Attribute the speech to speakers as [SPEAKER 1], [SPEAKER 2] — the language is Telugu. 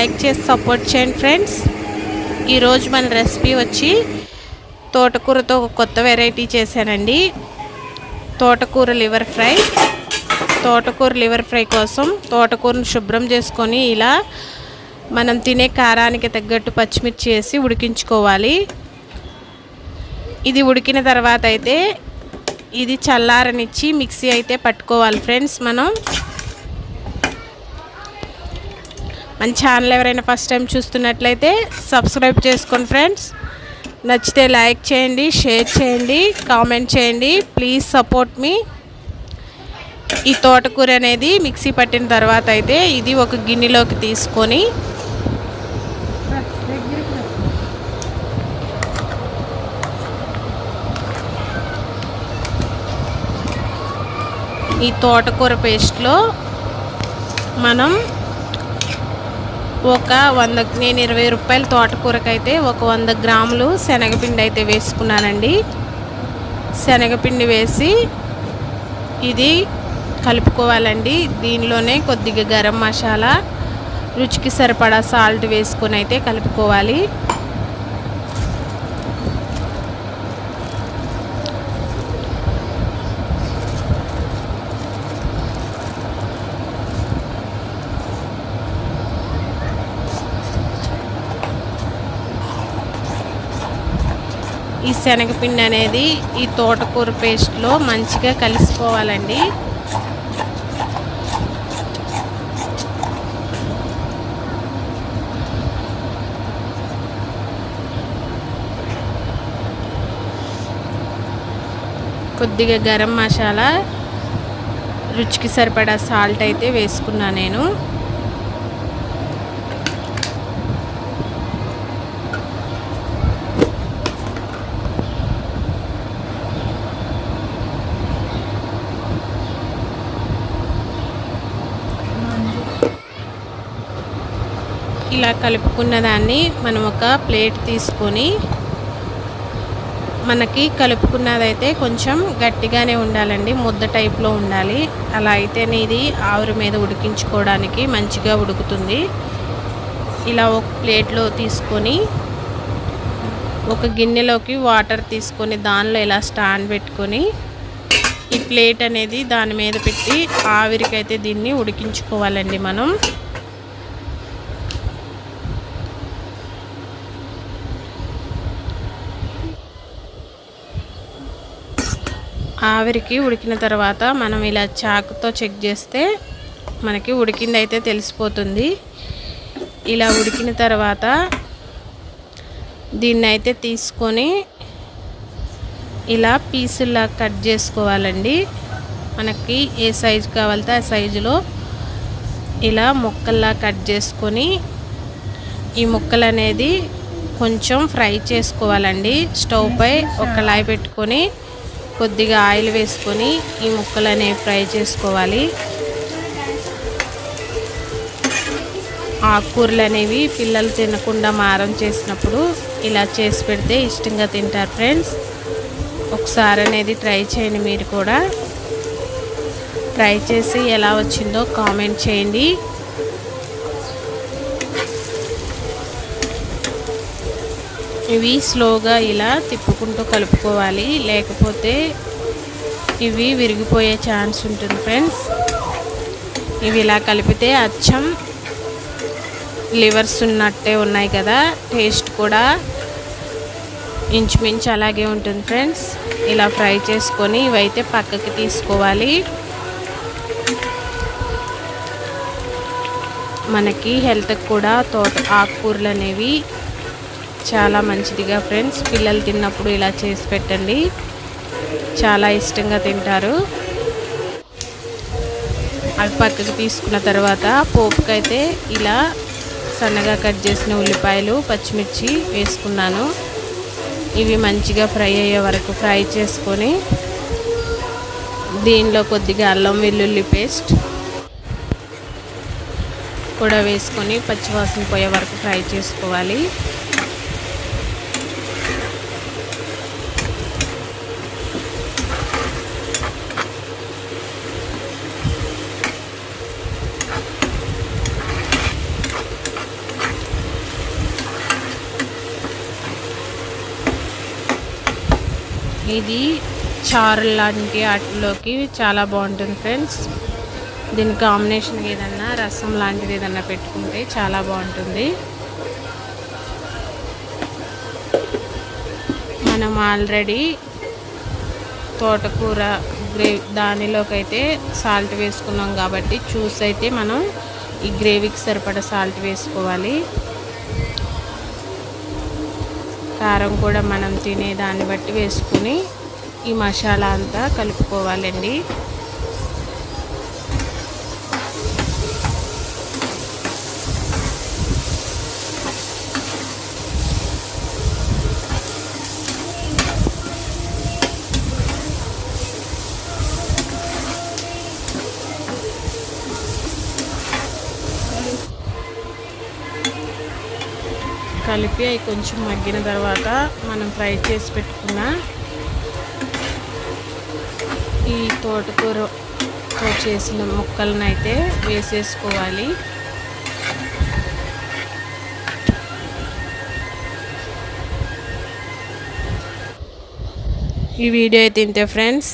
[SPEAKER 1] లైక్ చేసి సపోర్ట్ చేయండి ఫ్రెండ్స్. ఈరోజు మన రెసిపీ వచ్చి తోటకూరతో ఒక కొత్త వెరైటీ చేశానండి. తోటకూర లివర్ ఫ్రై. తోటకూర లివర్ ఫ్రై కోసం తోటకూరను శుభ్రం చేసుకొని ఇలా మనం తినే కారానికి తగ్గట్టు పచ్చిమిర్చి వేసి ఉడికించుకోవాలి. ఇది ఉడికిన తర్వాత అయితే ఇది చల్లారనిచ్చి మిక్సీ అయితే పట్టుకోవాలి ఫ్రెండ్స్ మనం. మన ఛానల్ ఎవరైనా ఫస్ట్ టైం చూస్తున్నట్లయితే సబ్స్క్రైబ్ చేసుకోండి ఫ్రెండ్స్ నచ్చితే లైక్ చేయండి షేర్ చేయండి కామెంట్ చేయండి ప్లీజ్ సపోర్ట్ మీ. ఈ తోటకూర అనేది మిక్సీ పట్టిన తర్వాత అయితే ఇది ఒక గిన్నెలోకి తీసుకొని ఈ తోటకూర పేస్ట్లో మనం ఒక వంద నేను ఇరవై రూపాయల తోటకూరకైతే ఒక వంద గ్రాములు శనగపిండి అయితే వేసుకున్నానండి. శనగపిండి వేసి ఇది కలుపుకోవాలండి. దీనిలోనే కొద్దిగా గరం మసాలా రుచికి సరిపడా సాల్ట్ వేసుకొని అయితే కలుపుకోవాలి. ఈ శనగపిండి అనేది ఈ తోటకూర పేస్ట్లో మంచిగా కలిసిపోవాలండి. కొద్దిగా గరం మసాలా రుచికి సరిపడా సాల్ట్ అయితే వేసుకున్నా నేను. ఇలా కలుపుకున్న దాన్ని మనం ఒక ప్లేట్ తీసుకొని మనకి కలుపుకున్నదైతే కొంచెం గట్టిగానే ఉండాలండి ముద్ద టైప్లో ఉండాలి. అలా అయితేనే ఇది ఆవిరి మీద ఉడికించుకోవడానికి మంచిగా ఉడుకుతుంది. ఇలా ఒక ప్లేట్లో తీసుకొని ఒక గిన్నెలోకి వాటర్ తీసుకొని దానిలో ఇలా స్టాండ్ పెట్టుకొని ఈ ప్లేట్ అనేది దాని మీద పెట్టి ఆవిరికైతే దీన్ని ఉడికించుకోవాలండి మనం. ఆవిరికి ఉడికిన తర్వాత మనం ఇలా చాకుతో చెక్ చేస్తే మనకి ఉడికింది అయితే తెలిసిపోతుంది. ఇలా ఉడికిన తర్వాత దీన్ని అయితే తీసుకొని ఇలా పీసుల్లా కట్ చేసుకోవాలండి. మనకి ఏ సైజు కావాలితే ఆ సైజులో ఇలా ముక్కల్లా కట్ చేసుకొని ఈ ముక్కలు అనేది కొంచెం ఫ్రై చేసుకోవాలండి. స్టవ్ పై ఒక కళాయి పెట్టుకొని కొద్దిగా ఆయిల్ వేసుకొని ఈ ముక్కలు అనేవి ఫ్రై చేసుకోవాలి. ఆకుకూరలు అనేవి పిల్లలు తినకుండా మారం చేసినప్పుడు ఇలా చేసి పెడితే ఇష్టంగా తింటారు ఫ్రెండ్స్. ఒకసారి అనేది ట్రై చేయండి మీరు కూడా. ట్రై చేసి ఎలా వచ్చిందో కామెంట్ చేయండి. ఇవి స్లోగా ఇలా తిప్పుకుంటూ కలుపుకోవాలి. లేకపోతే ఇవి విరిగిపోయే ఛాన్స్ ఉంటుంది ఫ్రెండ్స్. ఇవి ఇలా కలిపితే అచ్చం లివర్స్ ఉన్నట్టే ఉన్నాయి కదా. టేస్ట్ కూడా ఇంచుమించు అలాగే ఉంటుంది ఫ్రెండ్స్. ఇలా ఫ్రై చేసుకొని ఇవైతే పక్కకి తీసుకోవాలి. మనకి హెల్త్కి కూడా తోట ఆకుకూరలు అనేవి చాలా మంచిదిగా ఫ్రెండ్స్. పిల్లలు తిన్నప్పుడు ఇలా చేసి పెట్టండి. చాలా ఇష్టంగా తింటారు. అవి పక్కకు తీసుకున్న తర్వాత పోపుకైతే ఇలా సన్నగా కట్ చేసిన ఉల్లిపాయలు పచ్చిమిర్చి వేసుకున్నాను. ఇవి మంచిగా ఫ్రై అయ్యే వరకు ఫ్రై చేసుకొని దీనిలో కొద్దిగా అల్లం వెల్లుల్లి పేస్ట్ కూడా వేసుకొని పచ్చివాసన పోయే వరకు ఫ్రై చేసుకోవాలి. ఇది చారు లాంటి వాటిలోకి చాలా బాగుంటుంది ఫ్రెండ్స్. దీని కాంబినేషన్ ఏదన్నా రసం లాంటిది ఏదన్నా పెట్టుకుంటే చాలా బాగుంటుంది. మనం ఆల్రెడీ తోటకూర గ్రేవీ దానిలోకి అయితే సాల్ట్ వేసుకున్నాం కాబట్టి చూసి అయితే మనం ఈ గ్రేవీకి సరిపడా సాల్ట్ వేసుకోవాలి. కారం కూడా మనం తినే దాన్ని బట్టి వేసుకుని ఈ మసాలా అంతా కలుపుకోవాలండి. కలిపి అవి కొంచెం మగ్గిన తర్వాత మనం ఫ్రై చేసి పెట్టుకున్న ఈ తోటకూరతో చేసిన ముక్కలను అయితే వేసేసుకోవాలి. ఈ వీడియో అయితే ఇంతే ఫ్రెండ్స్.